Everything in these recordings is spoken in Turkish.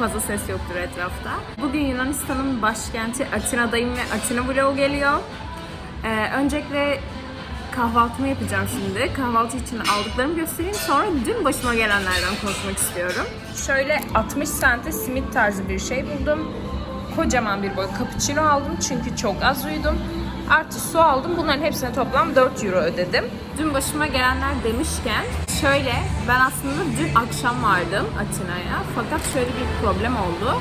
fazla ses yoktur etrafta. Bugün Yunanistan'ın başkenti Atina'dayım ve Atina vlogu geliyor. Ee, öncelikle kahvaltımı yapacağım şimdi. Kahvaltı için aldıklarımı göstereyim. Sonra dün başıma gelenlerden konuşmak istiyorum. Şöyle 60 sente simit tarzı bir şey buldum. Kocaman bir boy cappuccino aldım çünkü çok az uyudum. Artı su aldım. Bunların hepsine toplam 4 euro ödedim. Dün başıma gelenler demişken şöyle ben aslında dün akşam vardım Atina'ya. Fakat şöyle bir problem oldu.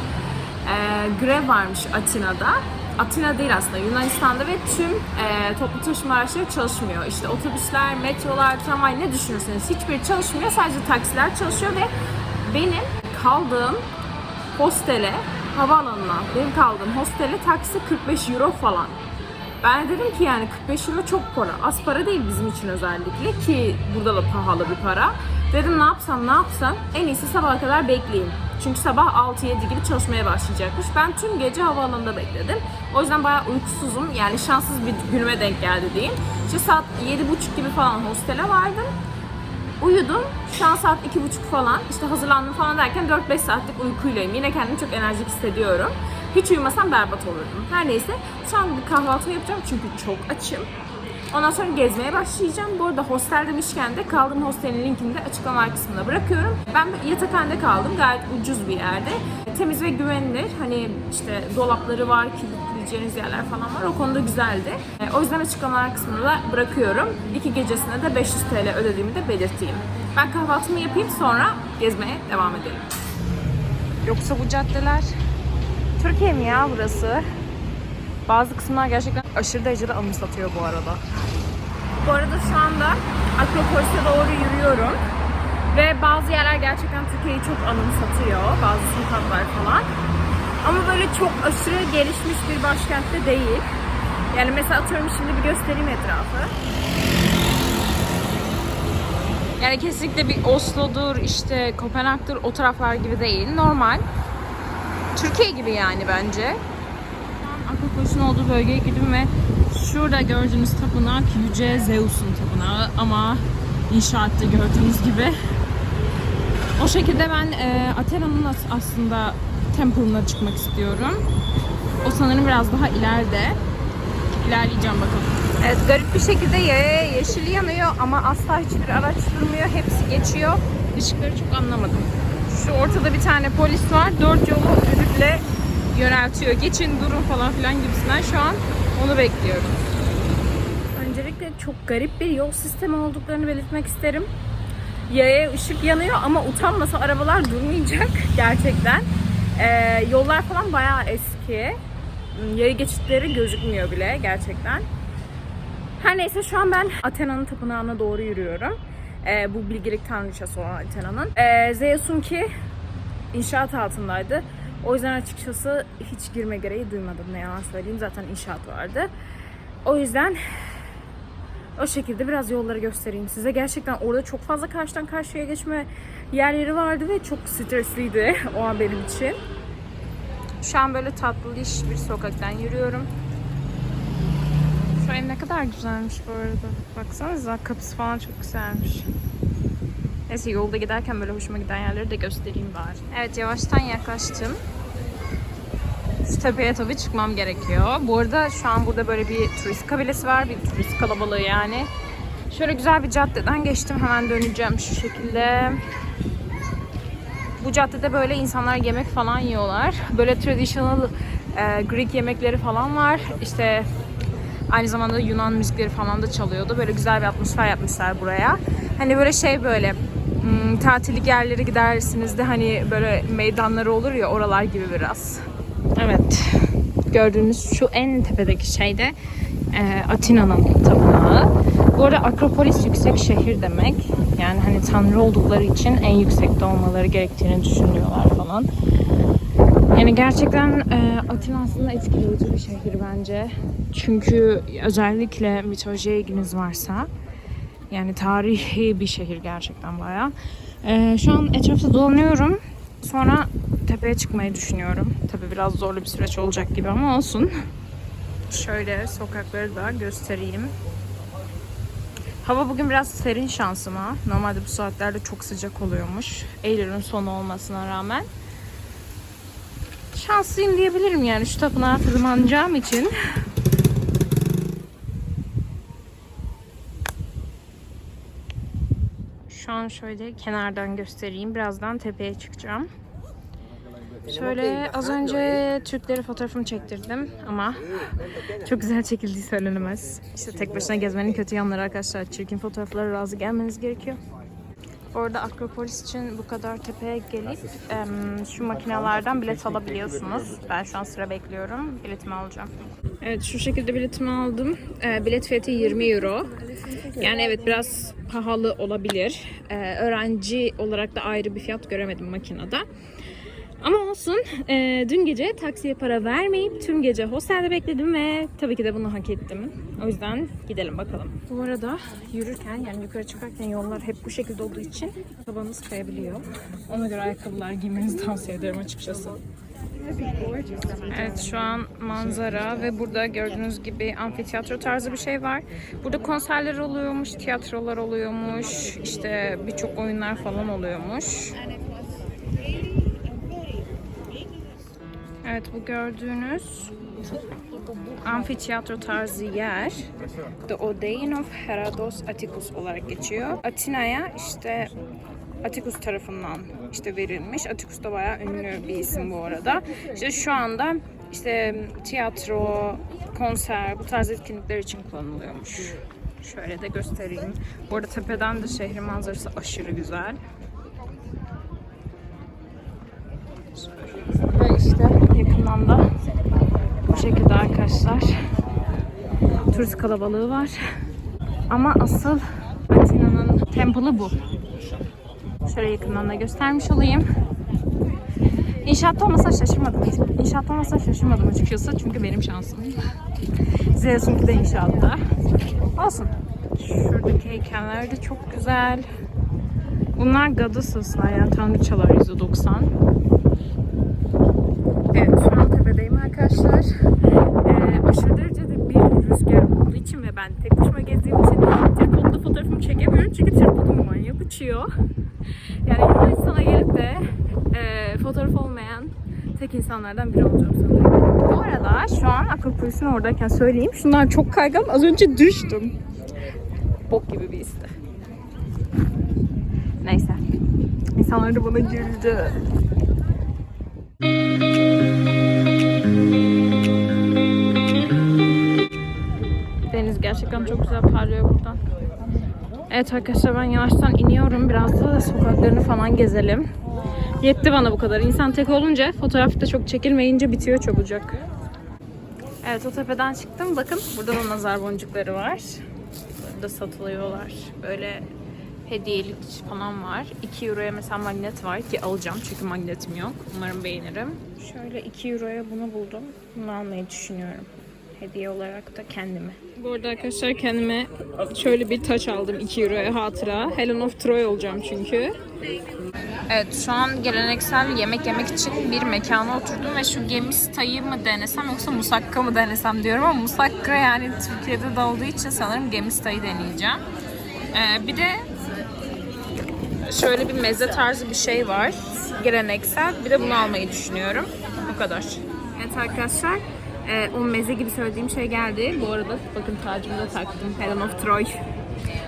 Ee, grev varmış Atina'da. Atina değil aslında Yunanistan'da ve tüm e, toplu taşıma araçları çalışmıyor. İşte otobüsler, metrolar, tramvay ne düşünürseniz hiçbiri çalışmıyor. Sadece taksiler çalışıyor ve benim kaldığım hostele, havaalanına, benim kaldığım hostele taksi 45 euro falan. Ben dedim ki yani 45 euro çok para. Az para değil bizim için özellikle ki burada da pahalı bir para. Dedim ne yapsam ne yapsam en iyisi sabaha kadar bekleyeyim. Çünkü sabah 6-7 gibi çalışmaya başlayacakmış. Ben tüm gece havaalanında bekledim. O yüzden bayağı uykusuzum. Yani şanssız bir günüme denk geldi diyeyim. İşte saat 7.30 gibi falan hostele vardım. Uyudum. Şu an saat iki buçuk falan. İşte hazırlandım falan derken 4-5 saatlik uykuyleyim. Yine kendimi çok enerjik hissediyorum. Hiç uyumasam berbat olurdum. Her neyse. Şu an bir kahvaltı yapacağım çünkü çok açım. Ondan sonra gezmeye başlayacağım. Bu arada hostel demişken de kaldığım hostelin linkini de açıklama kısmına bırakıyorum. Ben yatakhanede kaldım. Gayet ucuz bir yerde. Temiz ve güvenilir. Hani işte dolapları var, kilitleyeceğiniz yerler falan var. O konuda güzeldi. E, O yüzden açıklamalar kısmına da bırakıyorum. İki gecesine de 500 TL ödediğimi de belirteyim. Ben kahvaltımı yapayım sonra gezmeye devam edelim. Yoksa bu caddeler Türkiye mi ya burası? Bazı kısımlar gerçekten aşırı derecede anımsatıyor bu arada. Bu arada şu anda Akropolis'e doğru yürüyorum. Ve bazı yerler gerçekten Türkiye'yi çok anımsatıyor. Bazı sokaklar falan. Ama böyle çok aşırı gelişmiş bir başkentte değil. Yani mesela atıyorum şimdi bir göstereyim etrafı. Yani kesinlikle bir Oslo'dur, işte Kopenhag'dır o taraflar gibi değil. Normal. Türkiye gibi yani bence. Akropolis'in olduğu bölgeye girdim ve şurada gördüğünüz tapınak Yüce Zeus'un tapınağı ama inşaatta gördüğünüz gibi. O şekilde ben e, Athena'nın as- aslında temple'ına çıkmak istiyorum. O sanırım biraz daha ileride. İlerleyeceğim bakalım. Evet garip bir şekilde yaya yeşil yanıyor ama asla hiçbir araç durmuyor. Hepsi geçiyor. Işıkları çok anlamadım. Şu ortada bir tane polis var. Dört yolu düdükle yöneltiyor. Geçin durun falan filan gibisinden şu an onu bekliyorum. Öncelikle çok garip bir yol sistemi olduklarını belirtmek isterim. Yaya ışık yanıyor ama utanmasa arabalar durmayacak gerçekten. Ee, yollar falan bayağı eski. Yaya geçitleri gözükmüyor bile gerçekten. Her neyse şu an ben Athena'nın tapınağına doğru yürüyorum. Ee, bu bilgelik tanrıçası olan Athena'nın. Ee, Zeus'un ki inşaat altındaydı. O yüzden açıkçası hiç girme gereği duymadım ne yalan söyleyeyim. Zaten inşaat vardı. O yüzden o şekilde biraz yolları göstereyim size. Gerçekten orada çok fazla karşıdan karşıya geçme yerleri vardı ve çok stresliydi o an benim için. Şu an böyle tatlış bir sokaktan yürüyorum. Ev ne kadar güzelmiş bu arada. Baksanıza kapısı falan çok güzelmiş. Neyse yolda giderken böyle hoşuma giden yerleri de göstereyim bari. Evet yavaştan yaklaştım. Şu tepeye tabii çıkmam gerekiyor. Bu arada şu an burada böyle bir turist kabilesi var. Bir turist kalabalığı yani. Şöyle güzel bir caddeden geçtim. Hemen döneceğim şu şekilde. Bu caddede böyle insanlar yemek falan yiyorlar. Böyle traditional e, Greek yemekleri falan var. İşte aynı zamanda Yunan müzikleri falan da çalıyordu. Böyle güzel bir atmosfer yapmışlar buraya. Hani böyle şey böyle hmm, tatillik yerlere gidersiniz de hani böyle meydanları olur ya oralar gibi biraz. Evet. Gördüğünüz şu en tepedeki şey de e, Atina'nın tapınağı. Bu arada Akropolis yüksek şehir demek. Yani hani tanrı oldukları için en yüksekte olmaları gerektiğini düşünüyorlar falan. Yani gerçekten e, Atina aslında etkileyici bir şehir bence. Çünkü özellikle mitolojiye ilginiz varsa yani tarihi bir şehir gerçekten bayağı. E, şu an etrafta dolanıyorum. Sonra tepeye çıkmayı düşünüyorum. Tabi biraz zorlu bir süreç olacak gibi ama olsun. Şöyle sokakları da göstereyim. Hava bugün biraz serin şansıma. Normalde bu saatlerde çok sıcak oluyormuş. Eylül'ün sonu olmasına rağmen. Şanslıyım diyebilirim yani şu tapınağa tırmanacağım için. Şu an şöyle kenardan göstereyim. Birazdan tepeye çıkacağım. Şöyle az önce Türkleri fotoğrafını çektirdim ama çok güzel çekildiği söylenemez. İşte tek başına gezmenin kötü yanları arkadaşlar. Çirkin fotoğraflara razı gelmeniz gerekiyor. Orada Akropolis için bu kadar tepeye gelip em, şu makinelerden bilet alabiliyorsunuz. Ben şu an sıra bekliyorum. Biletimi alacağım. Evet şu şekilde biletimi aldım. Ee, bilet fiyatı 20 euro. Yani evet biraz pahalı olabilir. Ee, öğrenci olarak da ayrı bir fiyat göremedim makinede. Ama olsun. Ee, dün gece taksiye para vermeyip tüm gece hostelde bekledim ve tabii ki de bunu hak ettim. O yüzden gidelim bakalım. Bu arada yürürken yani yukarı çıkarken yollar hep bu şekilde olduğu için tabanınız kayabiliyor. Ona göre ayakkabılar giymenizi tavsiye ederim açıkçası. Evet şu an manzara ve burada gördüğünüz gibi amfiteyatro tarzı bir şey var. Burada konserler oluyormuş, tiyatrolar oluyormuş, işte birçok oyunlar falan oluyormuş. Evet bu gördüğünüz amfiteyatro tarzı yer The Odeon of Herodos Atticus olarak geçiyor. Atina'ya işte Atticus tarafından işte verilmiş. Atticus da bayağı ünlü bir isim bu arada. İşte şu anda işte tiyatro, konser bu tarz etkinlikler için kullanılıyormuş. Şöyle de göstereyim. Bu arada tepeden de şehrin manzarası aşırı güzel. Ve işte yakından da bu şekilde arkadaşlar turist kalabalığı var. Ama asıl Atina'nın temple'ı bu. Şöyle yakından da göstermiş olayım. İnşaatta olmasa şaşırmadım. İnşaatta olmasa şaşırmadım açıkçası çünkü benim şansım. Zeus'unki de inşaatta. Olsun. Şuradaki heykeller de çok güzel. Bunlar Gadasoslar yani tanrıçalar %90. Evet şu an tepedeyim arkadaşlar. Ee, aşırı derecede bir rüzgar olduğu için ve ben tek başıma gezdiğim için tripodla fotoğrafımı çekemiyorum. Çünkü tripodum manyak uçuyor. Yani Yunanistan'a gelip de e, fotoğraf olmayan tek insanlardan biri olacağım sanırım. Bu arada şu an Akropolis'in oradayken söyleyeyim. Şunlar çok kaygan. Az önce düştüm. Bok gibi bir histi. Neyse. İnsanlar da bana güldü. Deniz gerçekten çok güzel parlıyor buradan. Evet arkadaşlar ben yavaştan iniyorum. Biraz da sokaklarını falan gezelim. Yetti bana bu kadar. İnsan tek olunca fotoğrafta çok çekilmeyince bitiyor çabucak. Evet o tepeden çıktım. Bakın burada da nazar boncukları var. Burada satılıyorlar. Böyle hediyelik falan var. 2 euroya mesela magnet var ki alacağım çünkü magnetim yok. Umarım beğenirim. Şöyle 2 euroya bunu buldum. Bunu almayı düşünüyorum. Hediye olarak da kendime. Bu arada arkadaşlar kendime şöyle bir taç aldım 2 euroya hatıra. Helen of Troy olacağım çünkü. Evet şu an geleneksel yemek yemek için bir mekana oturdum ve şu gemi tayı mı denesem yoksa musakka mı denesem diyorum ama musakka yani Türkiye'de de olduğu için sanırım gemi tayı deneyeceğim. Ee, bir de şöyle bir meze tarzı bir şey var. Geleneksel. Bir de bunu almayı düşünüyorum. Bu kadar. Evet arkadaşlar. E, o meze gibi söylediğim şey geldi. Bu arada bakın tacımı da taktım. Helen of Troy.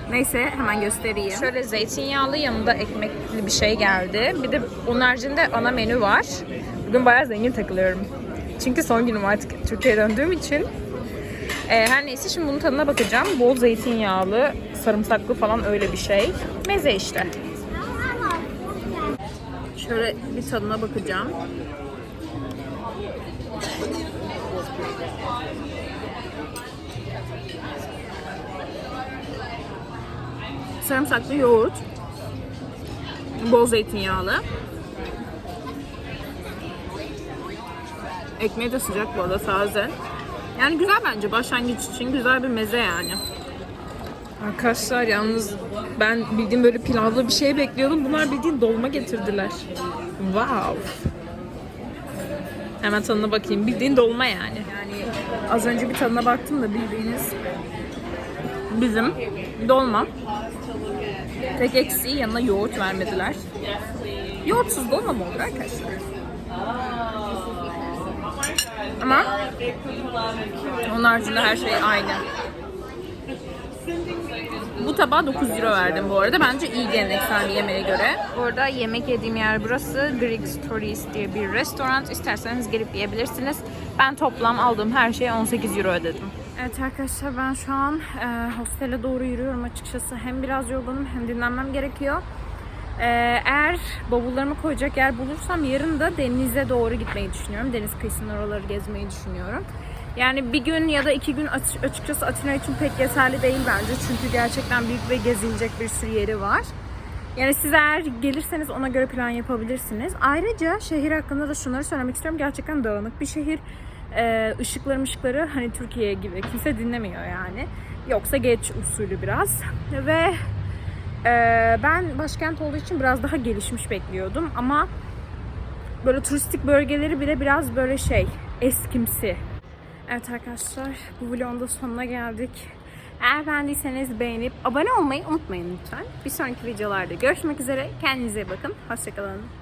Neyse hemen göstereyim. Şöyle zeytinyağlı yanında ekmekli bir şey geldi. Bir de onun haricinde ana menü var. Bugün bayağı zengin takılıyorum. Çünkü son günüm artık Türkiye'ye döndüğüm için. Ee, her neyse şimdi bunun tadına bakacağım. Bol zeytinyağlı, sarımsaklı falan öyle bir şey. Meze işte. Şöyle bir tadına bakacağım. Sarımsaklı yoğurt. Bol zeytinyağlı. Ekmeği de sıcak bu arada taze. Yani güzel bence başlangıç için güzel bir meze yani. Arkadaşlar yalnız ben bildiğim böyle pilavlı bir şey bekliyordum. Bunlar bildiğin dolma getirdiler. Wow. Hemen tadına bakayım. Bildiğin dolma yani. Yani az önce bir tadına baktım da bildiğiniz bizim dolma. Tek eksiği yanına yoğurt vermediler. Yoğurtsuz dolma mı olur arkadaşlar? Ama onun haricinde her şey aynı. Bu tabağa 9 euro verdim bu arada. Bence iyi geleneksel bir yemeğe göre. Bu arada yemek yediğim yer burası. Greek Stories diye bir restoran. İsterseniz gelip yiyebilirsiniz. Ben toplam aldığım her şeye 18 euro ödedim. Evet arkadaşlar ben şu an e, hostele doğru yürüyorum açıkçası. Hem biraz yorgunum hem dinlenmem gerekiyor. E, eğer bavullarımı koyacak yer bulursam yarın da denize doğru gitmeyi düşünüyorum. Deniz kıyısının oraları gezmeyi düşünüyorum. Yani bir gün ya da iki gün aç- açıkçası Atina için pek yeterli değil bence. Çünkü gerçekten büyük ve gezilecek bir sürü yeri var. Yani siz eğer gelirseniz ona göre plan yapabilirsiniz. Ayrıca şehir hakkında da şunları söylemek istiyorum. Gerçekten dağınık bir şehir. Ee, ışıkları hani Türkiye gibi kimse dinlemiyor yani. Yoksa geç usulü biraz. Ve e, ben başkent olduğu için biraz daha gelişmiş bekliyordum. Ama böyle turistik bölgeleri bile biraz böyle şey eskimsi. Evet arkadaşlar bu vlogun da sonuna geldik. Eğer beğendiyseniz beğenip abone olmayı unutmayın lütfen. Bir sonraki videolarda görüşmek üzere. Kendinize bakın. Hoşçakalın.